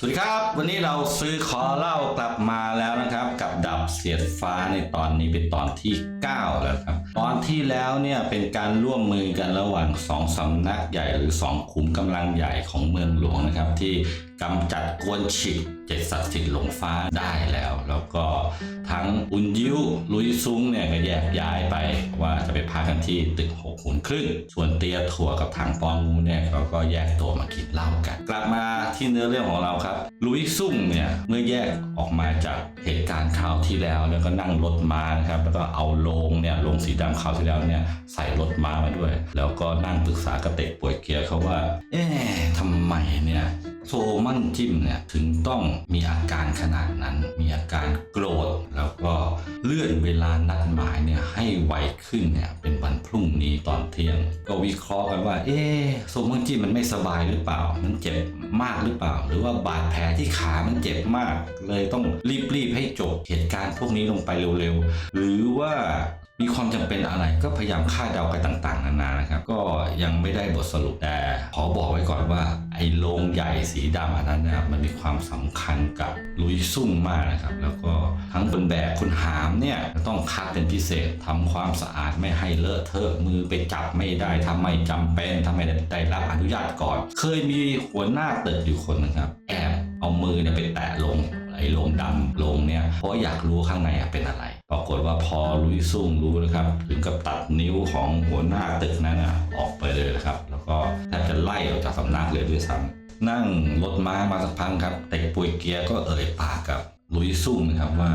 สวัสดีครับ วันนี้เราซื้อขอเล่ากลับมาแล้วนะครับ กับดับเสียดฟ้าในตอนนี้เป็นตอนที่ 9 แล้วครับ ตอนที่แล้วเนี่ยเป็นการร่วมมือกันระหว่างสองสำนักใหญ่หรือสองขุมกำลังใหญ่ของเมืองหลวงนะครับที่ กำจัดกวนฉิกเจ็ดศักดิ์สิทธิ์หลงฟ้าได้แล้ว แล้วก็ทั้งอุนยิ้วลุยซุ้งเนี่ยก็แยกย้ายไปว่าจะไปพักกันที่ตึกหกหุ่นครึ่ง ส่วนเตียถั่วกับทางปองงูเนี่ยเขาก็แยกตัวมากินเหล้ากัน กลับมาที่เนื้อเรื่องของเราครับลุยซุ่งเนี่ยเมื่อแยกออกมาจากเหตุการณ์คราวที่แล้วแล้วก็นั่งรถม้านะครับแล้วก็เอาโลงเนี่ยโลงสีดำคราวที่แล้วเนี่ยใส่รถม้ามาด้วย แล้วก็นั่งปรึกษากระเตกป่วยเกียร์เขาว่า เอ๊ะทำไมเนี่ย โซมันจิมเนี่ยถึงต้องมีอาการขนาดนั้น มีอาการโกรธ แล้วก็เลื่อนเวลานัดหมายเนี่ยให้ไวขึ้นเนี่ยเป็นวันพรุ่งนี้ตอนเที่ยง ก็วิเคราะห์กันว่า เอ๊โซมันจิมมันไม่สบายหรือเปล่า มันเจ็บมากหรือเปล่า หรือว่าบาดแผลที่ขามันเจ็บมาก เลยต้องรีบๆให้จบเหตุการณ์พวกนี้ลงไปเร็วๆ หรือว่า มีความจำเป็นอะไรก็พยายามคาดเดาไปต่างๆนานานะครับ ก็ยังไม่ได้บทสรุปแต่ขอบอกไว้ก่อนว่า ไอ้โรงใหญ่สีดำอันนั้นนะครับมันมีความสำคัญกับลุยซุ่งมากนะครับ แล้วก็ทั้งคนแบกคุณหามเนี่ยต้องคัดเป็นพิเศษทำความสะอาดไม่ให้เลอะเทอะมือไปจับไม่ได้ทำไม่จำเป็นทำไม่ได้รับอนุญาตก่อน เคยมีหัวหน้าตึกอยู่คนนะครับ แอบเอามือเนี่ยไปแตะลง ไอ้โรงดำโรงเนี่ยเพราะอยากรู้ข้างในเป็นอะไร ปรากฏว่าพอลุยซุ่งรู้นะครับ ถึงกับตัดนิ้วของหัวหน้าตึกนั้นอะออกไปเลยนะครับ แล้วก็แทบจะไล่ออกจากสำนักเลยด้วยซ้ำนั่งรถม้ามาสักพักครับ แต่ปุยเกียร์ก็เอ่ยปากกับลุยซุ่งนะครับว่า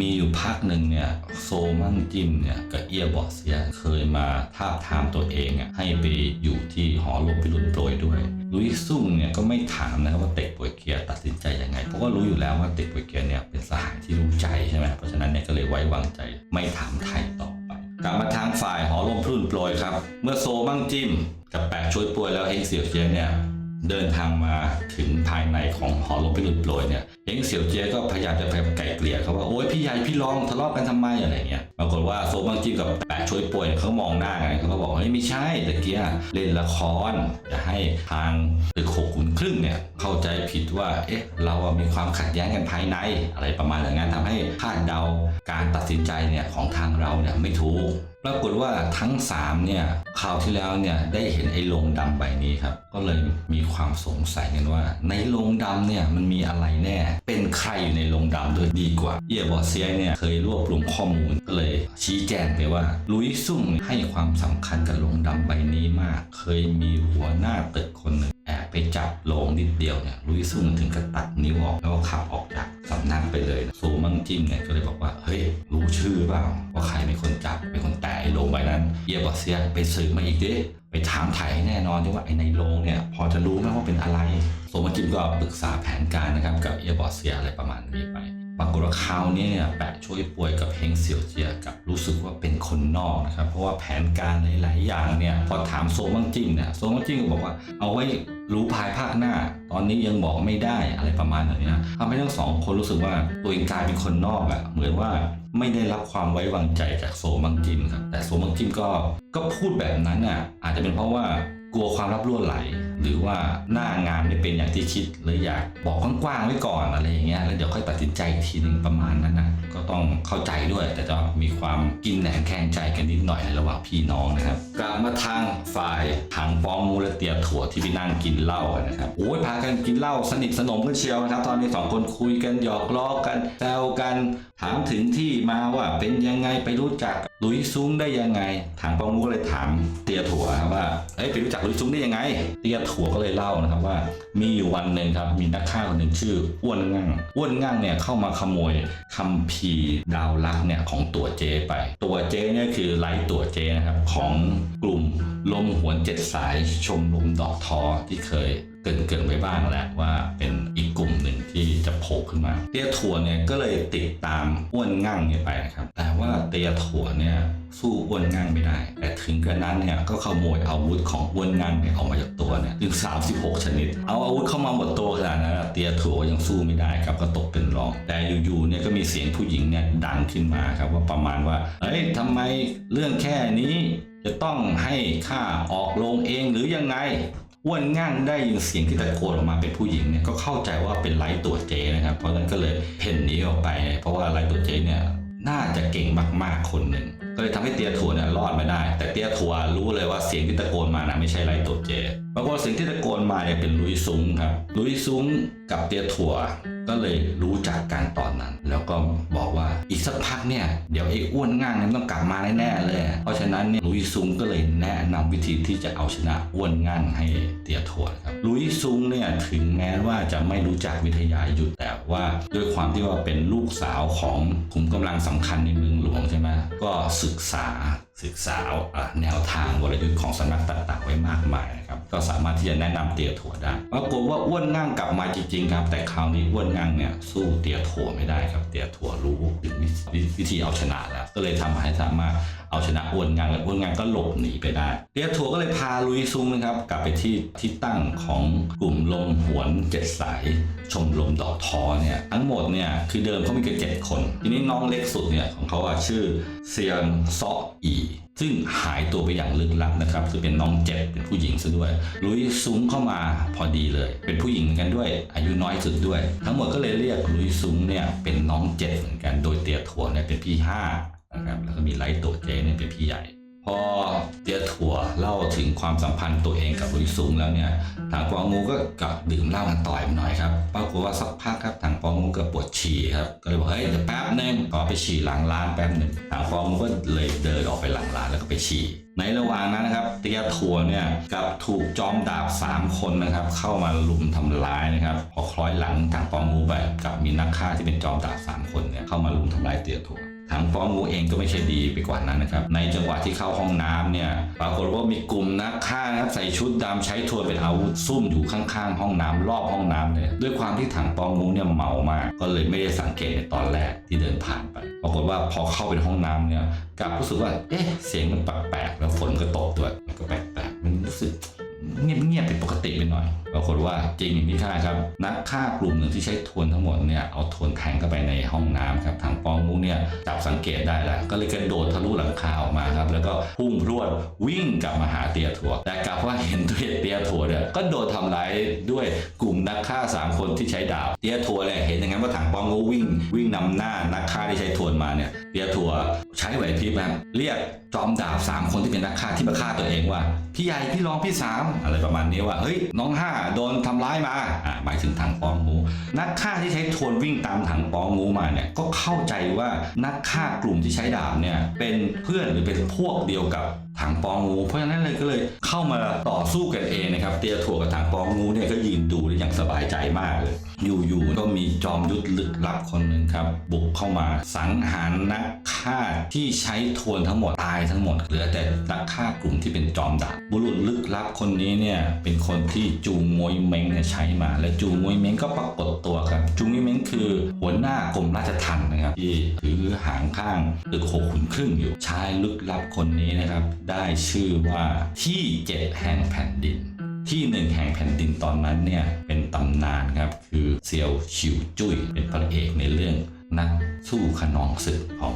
มีอยู่พักหนึ่งเนี่ยโซมั่งจิมเนี่ยกับเอียบอสเซียเคยมาทาบทามตัวเองอะให้ไปอยู่ที่หอลบพิรุณโปรยด้วยลุยซุ่งเนี่ยก็ไม่ถามนะครับว่าเต็กป่วยเกียร์ตัดสินใจยังไงเพราะว่ารู้อยู่แล้วว่าเต็กป่วยเกียร์เนี่ยเป็นสหายที่รู้ใจใช่ไหมเพราะฉะนั้นเนี่ยก็เลยไว้วางใจไม่ถามไทยต่อไปกลับมาทางฝ่ายหอลมพรุ่นโปรยครับ เมื่อโซมั่งจิมกับแปะช่วยป่วยแล้วเฮงเสี่ยวเจียเนี่ย เดินทางมาถึงภายในของหอลมพิรุณโปรยเนี่ยเฮงเสี่ยวเจียก็พยายามจะไปไก่เกลี่ยเขาว่าโอ๊ยพี่ใหญ่พี่รองทะเลาะกันทำไมอะไรเงี้ยปรากฏว่าโซบังจิ้มกับแปะช่วยป่วยเขามองหน้ากันเขาก็บอกเฮ้ยไม่ใช่ตะเกียเล่นละครจะให้ทางตึกหกขุนครึ่งเนี่ยเข้าใจผิดว่าเอ๊ะเรามีความขัดแย้งกันภายในอะไรประมาณอย่างนั้นทำให้คาดเดาการตัดสินใจเนี่ยของทางเราเนี่ยไม่ถูก ปรากฏว่าทั้ง3เนี่ยคราวที่แล้วเนี่ยได้เห็นไอ้โลงดำใบนี้ครับ ก็เลยมีความสงสัยกันว่า ในโลงดำเนี่ยมันมีอะไรแน่ เป็นใครอยู่ในโลงดำด้วยดีกว่า เอียบอเซียเนี่ยเคยรวบรวมข้อมูลก็เลย ชี้แจงไปว่าลุยซุ่งให้ความสำคัญกับโลงดำใบนี้มาก เคยมีหัวหน้าตึกคนหนึ่ง จับโลงนิดเดียวเนี่ยลุยซุ่งถึงกับตัดนิ้วออกแล้วก็ขับออกจากสำนักไปเลยโซมั่งจิ้มเนี่ยก็เลยบอกว่าเฮ้ยรู้ชื่อเปล่าว่าใครเป็นคนจับเป็นคนแตะไอ้โลงใบนั้นเอียบอเซียไปสืบมาอีกดิไปถามถ่ายแน่นอนด้วยว่าไอ้ในโลงเนี่ยพอจะรู้ไหมว่าเป็นอะไรโซมังจิ้มก็ปรึกษาแผนการนะครับกับเอียบอเซียอะไรประมาณนี้ไปปรากฏว่าคราวนี้เนี่ยแปะช่วยป่วยกับเฮงเสี่ยวเจียกับรู้สึกว่าเป็นคนนอกนะครับ เพราะว่าแผนการหลาย ๆ อย่างเนี่ยพอถามโซมังจิ้งเนี่ยโซมังจิ้งก็บอกว่าเอาไว้ รู้ภายภาคหน้า ตอนนี้ยังบอกไม่ได้อะไรประมาณอย่างนี้นะทำให้ทั้งสองคนรู้สึกว่าตัวเองกลายเป็นคนนอกอะเหมือนว่าไม่ได้รับความไว้วางใจจากโซมังจิมครับแต่โซมังจิมก็ก็พูดแบบนั้นอะอาจจะเป็นเพราะว่า กลัวความลับรั่วไหล หรือว่าหน้างานไม่เป็นอย่างที่คิดเลยอยากบอกกว้างๆไว้ก่อนอะไรอย่างเงี้ยแล้วเดี๋ยวค่อยตัดสินใจอีกทีหนึ่งประมาณนั้นนะก็ต้องเข้าใจด้วยแต่จะมีความกินแหนงแข่งใจกันนิดหน่อยในระหว่างพี่น้องนะครับกลับมาทางฝ่ายทางป้องมูและเตียถั่วที่ไปนั่งกินเหล้ากันนะครับโอ้ยพากันกินเหล้าสนิทสนมกันเชียวนะครับ ตอนนี้สองคนคุยกันหยอกล้อกันแซวกันถามถึงที่มาว่าเป็นยังไงไปรู้จักลุยซุ้งได้ยังไง ทางปองมูก็เลยถามเตียถั่วครับว่า เอ้ยไปรู้จักลุยซุ้งได้ยังไง เตียถั่วก็เลยเล่านะครับว่า มีอยู่วันหนึ่งครับ มีนักฆ่าคนหนึ่งชื่ออ้วนงั่ง อ้วนงั่งเนี่ยเข้ามาขโมยคัมภีร์ดาวลักเนี่ยของตัวเจไป ตัวเจเนี่ยคือไลท์ตัวเจนะครับของกลุ่มลมหวนเจ็ดสายชมรมดอกทอที่เคยเกินเกินไว้บ้างแล้วว่าเป็น ผล่ขึ้นมา เตียถั่วเนี่ยก็เลยติดตามอ้วนงั่งเนี่ยไปนะครับ แต่ว่าเตียถั่วเนี่ยสู้อ้วนงั่งไม่ได้ แต่ถึงกระนั้นเนี่ยก็ขโมยอาวุธของอ้วนงั่งเนี่ยออกมาจากตัวเนี่ยถึง 36 ชนิด เอาอาวุธเข้ามาหมดตัวขนาดนั้นเตียถั่วยังสู้ไม่ได้ครับก็ตกเป็นรอง แต่อยู่ๆเนี่ยก็มีเสียงผู้หญิงเนี่ยดังขึ้นมาครับว่าประมาณว่าเฮ้ยทำไมเรื่องแค่นี้จะต้องให้ข้าออกโรงเองหรือยังไง อ้วนง่างได้ยินเสียงที่ตะโกนออกมาเป็นผู้หญิงเนี่ยก็เข้าใจว่าเป็นไลท์ตัวเจนะครับ เพราะฉะนั้นก็เลยเพ่นหนีออกไป เพราะว่าไลท์ตัวเจเนี่ยน่าจะเก่งมากๆคนหนึ่ง ก็เลยทำให้เตียถั่วเนี่ยรอดมาได้ แต่เตียถั่วรู้เลยว่าเสียงที่ตะโกนมานะไม่ใช่ไลท์ตัวเจปรากฏว่าเสียงที่ตะโกนมาเนี่ยเป็นลุยซุ้งครับลุยซุ้งกับเตียถั่วก็เลยรู้จักกันตอนนั้น แล้วก็บอกว่าอีกสักพักเนี่ยเดี๋ยวไอ้อ้วนง่างนี่นต้องกลับมาแน่ๆเลย เพราะฉะนั้นเนี่ยลุยซุงก็เลยแนะนำวิธีที่จะเอาชนะอ้วนง่างให้เตียถั่วครับลุยซุงเนี่ยถึงแม้ว่าจะไม่รู้จักวิทยายุทธแต่ว่า ด้วยความที่ว่าเป็นลูกสาวของขุมกำลังสำคัญในเมืองหลวงใช่ไหมก็ศึกษา ศึกษาแนวทางวรยุทธ์ของสำนักต่างๆ ไว้มากมายนะครับก็สามารถที่จะแนะนำเตียถั่วได้ปรากฏว่าอ้วนง่างกลับมาจริงๆครับ แต่คราวนี้อ้วนง่างเนี่ยสู้เตียถั่วไม่ได้ครับ เตียถั่วรู้ถึงวิธีเอาชนะแล้ว ก็เลยทำให้สามารถเอาชนะอ้วนง่างและอ้วนง่างก็หลบหนีไปได้ เตียถั่วก็เลยพาลุยซุงนะครับ กลับไปที่ที่ตั้งของกลุ่มลมหวนเจ็ดสายชมรมดอกทอเนี่ยทั้งหมดเนี่ยคือเดิมเขามีกันเจ็ดคน ทีนี้น้องเล็กสุดเนี่ยของเขาอะชื่อเซียงซออีซึ่งหายตัวไปอย่างลึกลับนะครับคือเป็นน้องเจ็ดเป็นผู้หญิงซะด้วย ลุยซุ้งเข้ามาพอดีเลย เป็นผู้หญิงเหมือนกันด้วย อายุน้อยสุดด้วย ทั้งหมดก็เลยเรียกลุยซุ้งเนี่ยเป็นน้องเจ็ดเหมือนกันโดยเตียถั่วเนี่ยเป็นพี่ห้านะครับแล้วก็มีไลท์โตเจเนี่ยเป็นพี่ใหญ่ พอเตียถั่วเล่าถึงความสัมพันธ์ตัวเองกับลุยซุงแล้วเนี่ยทางปองงูก็กลับดื่มเหล้ากันต่อยมาหน่อยครับปรากฏว่าสักพักครับทางปองงูก็ปวดฉี่ครับก็เลยบอกเฮ้ยเดี๋ยวแป๊บนึงขอไปฉี่หลังร้านแป๊บหนึ่งทางปองงูก็เลยเดินออกไปหลังร้านแล้วก็ไปฉี่ในระหว่างนั้นนะครับเตียถั่วเนี่ยกับถูกจอมดาบสามคนนะครับ เข้ามาลุมทำร้ายนะครับพอคล้อยหลังทางปองงูไปกับมีนักฆ่าที่เป็นจอมดาบสามคนเนี่ยเข้ามาลุมทำร้ายเตียถั่ว ทางฟ้องงูเองก็ไม่ใช่ดีไปกว่านั้นนะครับ ในจังหวะที่เข้าห้องน้ำเนี่ยปรากฏว่ามีกลุ่มนักฆ่านะครับใส่ชุดดำใช้ทวนเป็นอาวุธซุ่มอยู่ข้างๆ ห้องน้ำรอบห้องน้ำเลยด้วยความที่ถังปองงูเนี่ยเมามาก ก็เลยไม่ได้สังเกตในตอนแรกที่เดินผ่านไปปรากฏว่าพอเข้าไปห้องน้ำเนี่ยกลับรู้สึกว่าเอ๊ะเสียงมันแปลกๆแล้วฝนก็ตกด้วยมันก็แปลกๆมันรู้สึกเงียบๆเป็นปกติไปหน่อย ปรากฏว่าจริงอย่างที่คาดครับ นักฆ่ากลุ่มหนึ่งที่ใช้ทวนทั้งหมดเนี่ยเอาทวนแทงเข้าไปในห้องน้ำครับทางปองมูเนี่ยจับสังเกตได้แล้วก็เลยกระโดดทะลุหลังคาออกมาครับแล้วก็พุ่งพรวดวิ่งกลับมาหาเตียถั่ว แต่กลับว่าเห็นตัวเตียถั่วเนี่ยก็โดนทำร้ายด้วยกลุ่มนักฆ่าสามคนที่ใช้ดาบเตียถั่วเนี่ยเห็นอย่างนั้นว่าถังปองงูวิ่ง วิ่งนำหน้านักฆ่าที่ใช้ทวนมาเนี่ยเตียถั่วใช้ไหวพริบครับเรียกจอมดาบสามคนที่เป็นนักฆ่าที่มาฆ่าตัวเองว่าพี่ใหญ่พี่รองพี่สามอะไรประมาณนี้ว่าเฮ้ยน้องห้าโดนทำร้ายมาอ่าหมายถึงถังปองงู นักฆ่าที่ใช้ทวนวิ่งตามถังปองงูมาเนี่ยก็เข้าใจว่านักฆ่ากลุ่มที่ใช้ดาบเนี่ยเป็นเพื่อนหรือเป็นพวกเดียวกับ ถังปองงู เพราะฉะนั้นเลยก็เลยเข้ามาต่อสู้กันเองนะครับ เตียถั่วกับถังปองงูเนี่ยก็ยืนดูได้อย่างสบายใจมากเลย อยู่ๆก็มีจอมยุทธลึกลับคนหนึ่งครับ บุกเข้ามาสังหารนักฆ่าที่ใช้ทวนทั้งหมดตายทั้งหมดเหลือแต่นักฆ่ากลุ่มที่เป็นจอมดาบบุรุษลึกลับคนนี้เนี่ยเป็นคนที่จูงมวยเม้งเนี่ยใช้มา และจูงมวยเม้งก็ปรากฏตัวครับ จูงมวยเม้งคือหัวหน้ากรมราชทัณฑ์นะครับที่ถือหางข้างตึกหกขุนครึ่งอยู่ชายลึกลับคนนี้นะครับได้ชื่อว่าที่เจ็ดแห่งแผ่นดิน ที่หนึ่งแห่งแผ่นดินตอนนั้นเนี่ยเป็นตำนานครับคือเซียวชิวจุ้ยเป็นพระเอกในเรื่องนักสู้ขนองศึกของ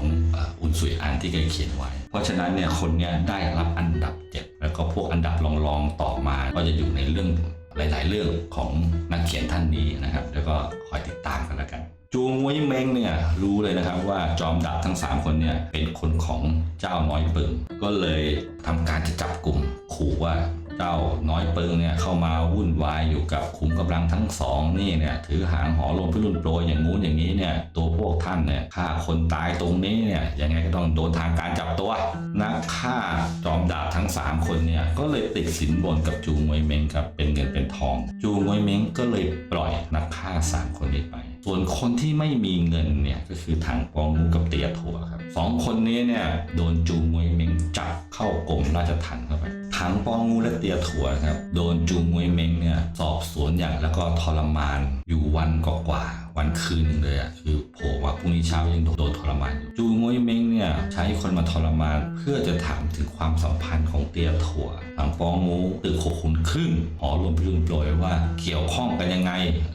อุนสุยอันที่เคยเขียนไว้ เพราะฉะนั้นเนี่ยคนเนี้ยได้รับอันดับเจ็ดแล้วก็พวกอันดับรองๆต่อมา ก็จะอยู่ในเรื่องหลาย ๆ เรื่องของนักเขียนท่านนี้นะครับ แล้วก็คอยติดตามกันแล้วกัน จูงวยเมงเนี่ยรู้เลยนะครับว่าจอมดาบทั้ง 3 คนเนี่ยเป็นคนของเจ้าน้อยปึงก็เลยทำการจะจับกลุ่มขู่ว่าเจ้าน้อยปึงเนี่ยเข้ามาวุ่นวายอยู่กับขุมกำลังทั้งสองนี่เนี่ยถือหางหอลมพิรุณโปรยอย่างงู้นอย่างนี้เนี่ยตัวพวกท่านเนี่ยฆ่าคนตายตรงนี้เนี่ยยังไงก็ต้องโดนทางการจับตัวนักฆ่าจอมดาบทั้ง 3 คนเนี่ยก็เลยติดสินบนกับจูงวยเมงครับเป็นเงินเป็นทอง จูงวยเมงก็เลยปล่อยนักฆ่าสามคนนี้ไป ส่วนคนที่ไม่มีเงินเนี่ยก็คือทางปองงูกับเตียถั่วครับสองคนนี้เนี่ยโดนจูงมวยเม้งจับเข้ากรมราชทัณฑ์เข้าไปทางปองงูและเตียถั่วครับโดนจูงมวยเม้งเนี่ยสอบสวนอย่างแล้วก็ทรมานอยู่วันกว่า วันคืนหนึ่งเลยอะคือโผล่มาพรุ่งนี้เช้ายังโดนทรมานอยู่จูงวยเม้งเนี่ยใช้คนมาทรมาน เพื่อจะถามถึงความสัมพันธ์ของเตียถั่วทางปองงูตึกหกขุนครึ่งหอรวมพิรุณโปรยว่าเกี่ยวข้องกันยังไง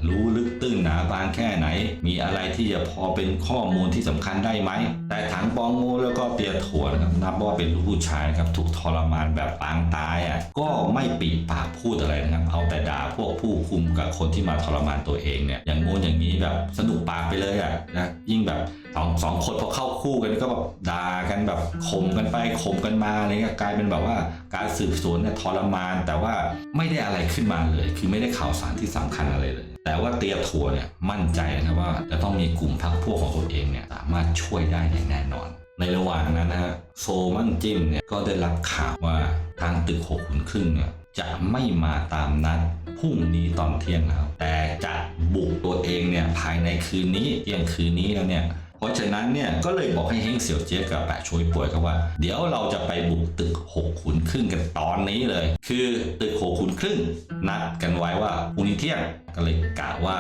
รู้ลึกตื้นหนาบางแค่ไหน มีอะไรที่จะพอเป็นข้อมูลที่สำคัญได้ไหม แต่ถังปองงูแล้วก็เตียถั่วนะครับนับว่าเป็นลูกผู้ชายครับถูกทรมานแบบปางตายอะก็ไม่ปีปากพูดอะไรนะครับเอาแต่ด่าพวกผู้คุมกับคนที่มาทรมานตัวเองเนี่ยอย่างงู้นอย่างนี้แบบสนุกปากไปเลยอะนะยิ่งแบบสองสองคนพอเข้าคู่กันก็แบบด่ากันแบบข่มกันไปข่มกันมาอะไรเงี้ยกลายเป็นแบบว่าการสืบสวนเนี่ยทรมาน แต่ว่าไม่ได้อะไรขึ้นมาเลย คือไม่ได้ข่าวสารที่สำคัญอะไรเลย แต่ว่าเตียทัวเนี่ยมั่นใจนะว่าจะต้องมีกลุ่มพักพวกของตัวเองเนี่ยสามารถช่วยได้อย่างแน่นอน ในระหว่างนั้นนะฮะโซมั่งจิ้มเนี่ยก็ได้รับข่าวว่าทางตึกหกขุนครึ่งเนี่ย จะไม่มาตามนัดพรุ่งนี้ตอนเที่ยงแล้วแต่จะบุกตัวเองเนี่ยภายในคืนนี้เที่ยงคืนนี้แล้วเนี่ยเพราะฉะนั้นเนี่ยก็เลยบอกให้เฮงเสี่ยวเจี๊ยกับแปะช่วยป่วยครับว่า เดี๋ยวเราจะไปบุกตึกหกขุนครึ่งกันตอนนี้เลย คือตึกหกขุนครึ่งนัดกันไว้ว่าพรุ่งนี้เที่ยงก็เลยกะว่า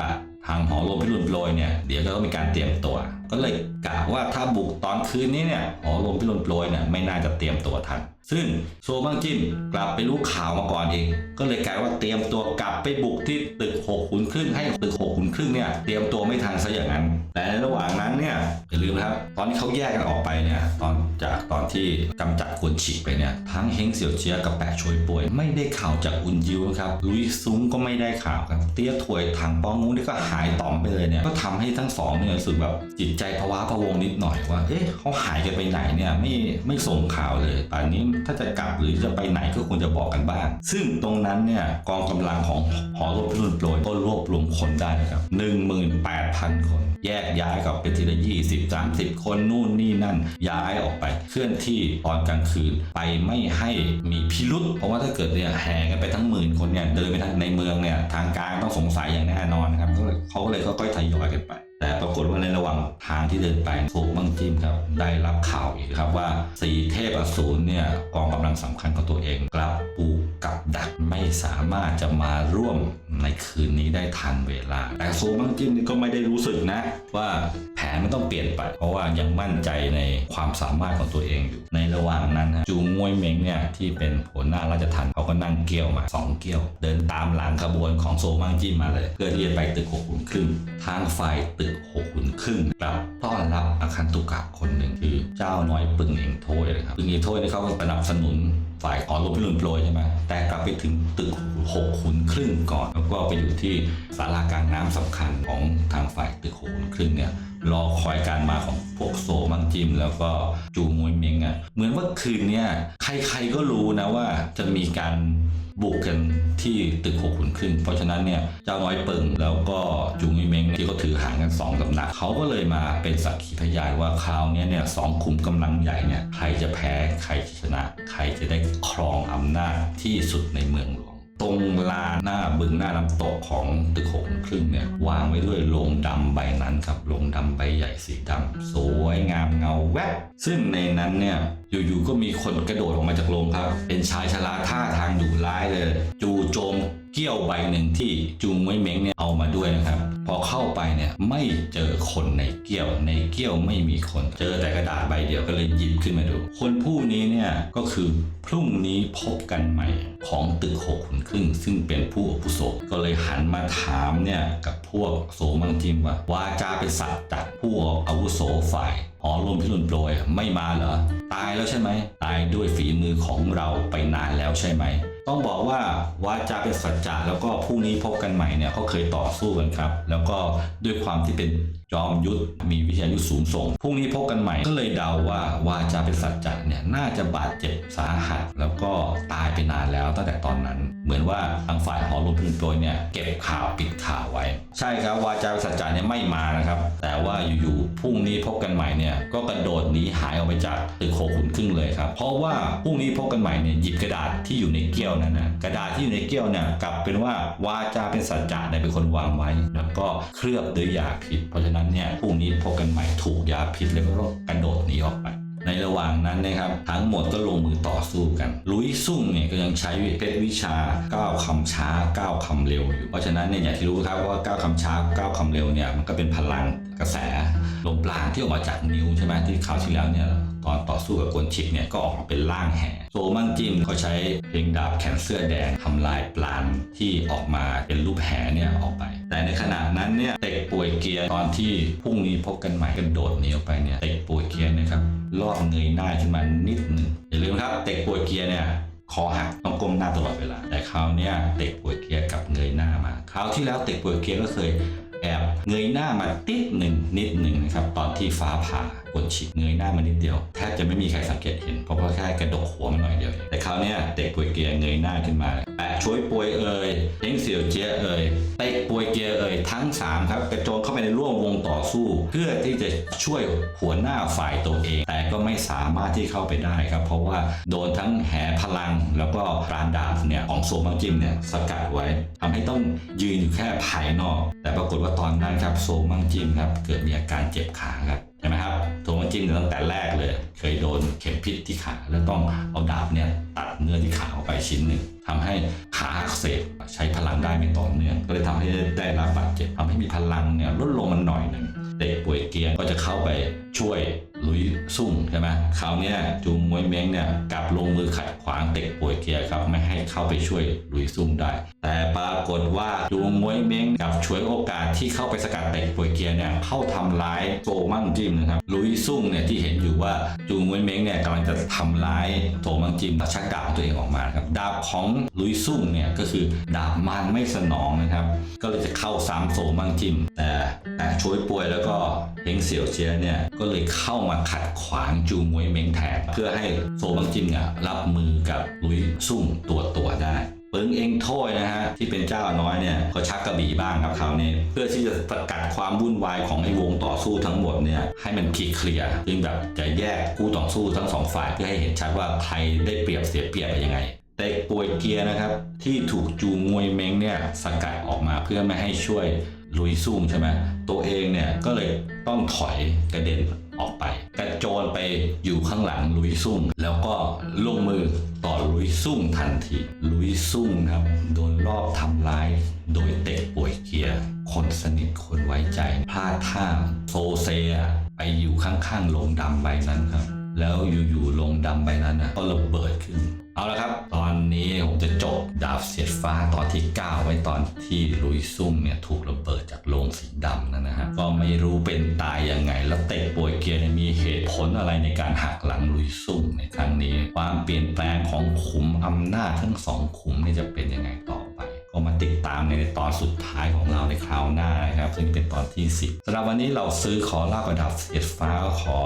ทางหอรวมพิรุณโปรยเนี่ยเดี๋ยวก็ต้องมีการเตรียมตัวก็เลยกะว่าถ้าบุกตอนคืนนี้เนี่ยหอรวมพิรุณโปรยเนี่ยไม่น่าจะเตรียมตัวทัน ซึ่งโซบังจินกลับไปรู้ข่าวมาก่อนเองก็เลยกลายว่าเตรียมตัวกลับไปบุกที่ตึกหกขุนครึ่งให้ตึกหกขุนครึ่งเนี่ยเตรียมตัวไม่ทันซะอย่างนั้น แต่ในระหว่างนั้นเนี่ยอย่าลืมนะครับ ตอนที่เขาแยกกันออกไปเนี่ยตอนจากตอนที่กำจัดกวนฉีไปเนี่ยทั้งเฮงเสี่ยวเจียกับแปะช่วยป่วย ไม่ได้ข่าวจากอุนยิวครับลุยซุ้งก็ไม่ได้ข่าวครับเตี้ยถวยถังปองงูนี่ก็หายต่อมไปเลยเนี่ยก็ทำให้ทั้งสองเนี่ยรู้สึกแบบจิตใจภาวะพะวงนิดหน่อยว่า เอ๊ะเขาหายกันไปไหนเนี่ยไม่ไม่ส่งข่าวเลยป่านนี้ถ้าจะกลับหรือจะไปไหนก็ควรจะบอกกันบ้าง ซึ่งตรงนั้นเนี่ยกองกำลังของหอรบพิรุณโปรยก็รวบรวมคนได้นะครับ18,000คน แยกย้ายกับเป็นทีละ20 30คนนู่นนี่นั่น ย้ายออกไปเคลื่อนที่ตอนกลางคืนไปไม่ให้มีพิรุษเพราะว่าถ้าเกิดเนี่ยแห่กันไปทั้งหมื่นคนเนี่ยเดินไปทางในเมืองเนี่ยทางการต้องสงสัยอย่างแน่นอนครับเลยเขาก็เลยค่อยๆทยอยกันไป แต่ปรากฏว่าในระหว่างทางที่เดินไปโซบังจิมครับได้รับข่าวอีกครับว่าสีเทพอสูรเนี่ยกองกำลังสำคัญของตัวเองกลับปูกับดักไม่สามารถจะมาร่วมในคืนนี้ได้ทันเวลา แต่โซบังจิมนี่ก็ไม่ได้รู้สึกนะว่า นมันต้องเปลี่ยนไป เพราะว่ายังมั่นใจในความสามารถของตัวเองอยู่ ในระหว่างนั้นนะจูงวยเม้งเนี่ยที่เป็นหัวหน้าราชทัณฑ์เขาก็นั่งเกี้ยวมาสองเกี้ยว เดินตามหลังขบวนของโซมังจิมมาเลย เพื่อที่จะไปตึกหกขุนครึ่ง ทางฝ่ายตึกหกขุนครึ่งกลับต้อนรับอาคันตุกะคนหนึ่งคือเจ้าน้อยปึงเองโทยนะครับปึงเองโทยนี่เขาก็สนับสนุนฝ่ายขอรบพิรุณโปรยใช่ไหมแต่กลับไปถึงตึกหกขุนครึ่งก่อน แล้วก็ไปอยู่ที่ศาลากลางน้ำสำคัญของทางฝ่ายตึกหกขุนครึ่งเนี่ย รอคอยการมาของพวกโซมังจิม แล้วก็จูมวยเมงอะ่ะเหมือนว่าคืนเนี้ยใครๆก็รู้นะว่าจะมีการบุกกันที่ตึกหกขุนครึ่งเพราะฉะนั้นเนี่ยเจ้าน้อยเปิงแล้วก็จูมวยเมงที่เขาถือหางกันสองสำนักเขาก็เลยมาเป็นสักขีพยานว่าคราวนี้เนี่ยสองขุมกำลังใหญ่เนี่ยใครจะแพ้ใครจะชนะ ใครจะได้ครองอำนาจที่สุดในเมืองหลวง ตรงลานหน้าบึงหน้าน้ำตกของตึกหกครึ่งเนี่ยวางไว้ด้วยโลงดำใบนั้นครับโลงดำใบใหญ่สีดำสวยงามเงาแวบซึ่งในนั้นเนี่ยอยู่ๆก็มีคนกระโดดออกมาจากโรงครับ เป็นชายชราท่าทางดุร้ายเลย จู่โจม เกี้ยวใบหนึ่งที่จูงไว้เม้งเนี่ยเอามาด้วยนะครับ พอเข้าไปเนี่ยไม่เจอคนในเกี้ยวในเกี้ยวไม่มีคน เจอแต่กระดาษใบเดียวก็เลยหยิบขึ้นมาดู คนผู้นี้เนี่ยก็คือพรุ่งนี้พบกันใหม่ของตึกหกขุนครึ่ง ซึ่งเป็นผู้อาวุโสก็เลยหันมาถามเนี่ยกับพวกโสมังจิมว่าวาจาเป็นสัตว์จากผู้อาวุโสฝ่ายหอรวมพิรุณโปรยไม่มาเหรอ ตายแล้วใช่ไหม ตายด้วยฝีมือของเราไปนานแล้วใช่ไหม ต้องบอกว่าวาจาเป็นสัจจะแล้วก็พรุ่งนี้พบกันใหม่เนี่ยเขาเคยต่อสู้กันครับ แล้วก็ด้วยความที่เป็นจอมยุทธมีวิทยายุทธสูงส่งพรุ่งนี้พบกันใหม่ก็เลยเดาว่าวาจาเป็นสัจจะเนี่ยน่าจะบาดเจ็บสาหัส แล้วก็ตายไปนานแล้วตั้งแต่ตอนนั้น เหมือนว่าทางฝ่ายหอรวมพิรุณโปรยเนี่ยเก็บข่าวปิดข่าวไว้ ใช่ครับวาจาเป็นสัจจะเนี่ยไม่มานะครับ แต่ว่าอยู่ๆพรุ่งนี้พบกันใหม่เนี่ยก็กระโดดหนีหายออกไปจากตึกโคขุนครึ่งเลยครับเพราะว่าพรุ่งนี้พบกันใหม่เนี่ยหยิบกระดาษที่อยู่ในเกี้ยวนั้นนะกระดาษที่อยู่ในเกี้ยวเนี่ยกลับเป็นว่าวาจาเป็นสัจจะเนี่ยเป็นคนวางไว้ แล้วก็เคลือบด้วยยาพิษ เพราะฉะนั้นเนี่ยพรุ่งนี้พบกันใหม่ถูกยาพิษแล้วก็กระโดดหนีออกไปในระหว่างนั้นนะครับทั้งหมดก็ลงมือต่อสู้กัน ลุยซุ่งเนี่ยก็ยังใช้เพชรวิชาก้าวคำช้าก้าวคำเร็วอยู่ เพราะฉะนั้นเนี่ยอย่างที่รู้ครับว่าก้าวคำช้าก้าวคำเร็วเนี่ยมันก็เป็นพลังกระแสลมปราณที่ออกมาจากนิ้วใช่ไหมที่คราวที่แล้วเนี่ย ตอนต่อสู้กับกวนชิกเนี่ยก็ออกมาเป็นร่างแห่โซมั่งจิมเขาใช้เพลงดาบแขนเสื้อแดงทำลายปราณที่ออกมาเป็นรูปแห่เนี่ยออกไป แต่ในขณะนั้นเนี่ยเต็กป่วยเกียร์ตอนที่พรุ่งนี้พบกันใหม่กระโดดหนีออกไปเนี่ยเต็กป่วยเกียร์นะครับรอบเงยหน้าขึ้นมานิดหนึ่งอย่าลืมครับเต็กป่วยเกียร์เนี่ยคอหักต้องก้มหน้าตลอดเวลา แต่คราวนี้เต็กป่วยเกียร์กับเงยหน้ามา คราวที่แล้วเต็กป่วยเกียร์ก็เคยแอบเงยหน้ามาติดหนึ่งนิดหนึ่งนะครับตอนที่ฟ้าผ่า กดฉีกเงยหน้ามานิดเดียวแทบจะไม่มีใครสังเกตเห็นเพราะว่าแค่กระดกหัวมันหน่อยเดียวเองแต่คราวนี้เด็กป่วยเกียเงยหน้าขึ้นมาแปะช่วยป่วยเอ่ยเล้งเสี่ยวเจียเอ่ยเตะป่วยเกียเอ่ยทั้งสามครับ กระโจนเข้าไปในร่วมวงต่อสู้ เพื่อที่จะช่วยหัวหน้าฝ่ายตัวเอง แต่ก็ไม่สามารถที่เข้าไปได้ครับ เพราะว่าโดนทั้งแหพลังแล้วก็ปราณดาบเนี่ยของโซมังจิมเนี่ยสกัดไว้ทำให้ต้องยืนอยู่แค่ภายนอก แต่ปรากฏว่าตอนนั้นครับโซมังจิมครับเกิดมีอาการเจ็บขาครับใช่ไหมครับ มังจิมตั้งแต่แรกเลย เคยโดนเข็มพิษที่ขาแล้วต้องเอาดาบเนี่ยตัดเนื้อที่ขาออกไปชิ้นหนึ่งทำให้ขาอักเสบใช้พลังได้ไม่ต่อเนื่องก็เลยทำให้ได้รับบาดเจ็บทำให้มีพลังเนี่ยลดลงมันหน่อยหนึ่งเด็กป่วยเกียงก็จะเข้าไปช่วย ลุยซุ่งใช่ไหมคราวนี้จูมวยเม้งเนี่ยกลับลงมือขัดขวางเด็กป่วยเกียร์ครับไม่ให้เข้าไปช่วยลุยซุ่งได้ แต่ปรากฏว่าจูมวยเม้งกับช่วยโอกาสที่เข้าไปสกัดเด็กป่วยเกียร์เนี่ยเข้าทำร้ายโซมั่งจิมนะครับลุยซุ่งเนี่ยที่เห็นอยู่ว่าจูมวยเม้งเนี่ยกำลังจะทำร้ายโซมั่งจิมชักดาบตัวเองออกมาครับดาบของลุยซุ่งเนี่ยก็คือดาบมันไม่สนองนะครับ ก็เลยจะเข้าซ้ำโซมั่งจิมแต่แต่ช่วยป่วยแล้วก็เฮงเสี่ยวเจียเนี่ยก็เลยเข้ามาขัดขวางจูมวยเม้งแทนเพื่อให้โซบังจิมเนี่ยรับมือกับลุยซุ่งตัวตัวได้เปิงเองโทยนะฮะที่เป็นเจ้าน้อยเนี่ยก็ชักกระบี่บ้างครับคราวนี้เพื่อที่จะสกัดความวุ่นวายของไอ้วงต่อสู้ทั้งหมดเนี่ยให้มันคลีเคลียร์จึงแบบจะแยกคู่ต่อสู้ทั้งสองฝ่ายเพื่อให้เห็นชัดว่าใครได้เปรียบเสียเปรียบยังไงเต็กป่วยเกียร์นะครับที่ถูกจูงวยเม้งเนี่ยสกัดออกมาเพื่อไม่ให้ช่วยลุยซุ่มใช่ไหมตัวเองเนี่ยก็เลยต้องถอยกระเด็น ออกไปกระโจนไปอยู่ข้างหลังลุยซุ่มแล้วก็ลงมือต่อลุยซุ่มทันทีลุยซุ่มครับโดนรอบทำร้าย โดยเต็กป่วยเกียร์คนสนิทคนไว้ใจพลาดท่าโซเซอะไปอยู่ข้างๆโลงดำใบนั้นครับ แล้วอยู่ๆลงดำใบนั้นนะก็ระเบิดขึ้น เอาละครับ ตอนนี้ผมจะจบดาบเสียดฟ้าตอนที่ 9 ไว้ตอนที่ลุยซุ่มเนี่ยถูกระเบิดจากโลงสีดำนั่นนะฮะ ก็ไม่รู้เป็นตายยังไง แล้วเตะป่วยเกียร์เนี่ยมีเหตุผลอะไรในการหักหลังลุยซุ่มในครั้งนี้ ความเปลี่ยนแปลงของขุมอำนาจทั้งสองขุมเนี่ยจะเป็นยังไงต่อ ก็มาติดตามในตอนสุดท้ายของเราในคราวหน้านะครับ ซึ่งเป็นตอนที่ 10สำหรับวันนี้เราซื้อขอลาประดับเสียดฟ้าก็ขอ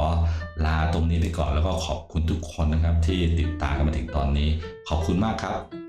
ลาตรงนี้ไปก่อนแล้วก็ขอบคุณทุกคนนะครับ ที่ติดตามกันมาถึงตอนนี้ ขอบคุณมากครับ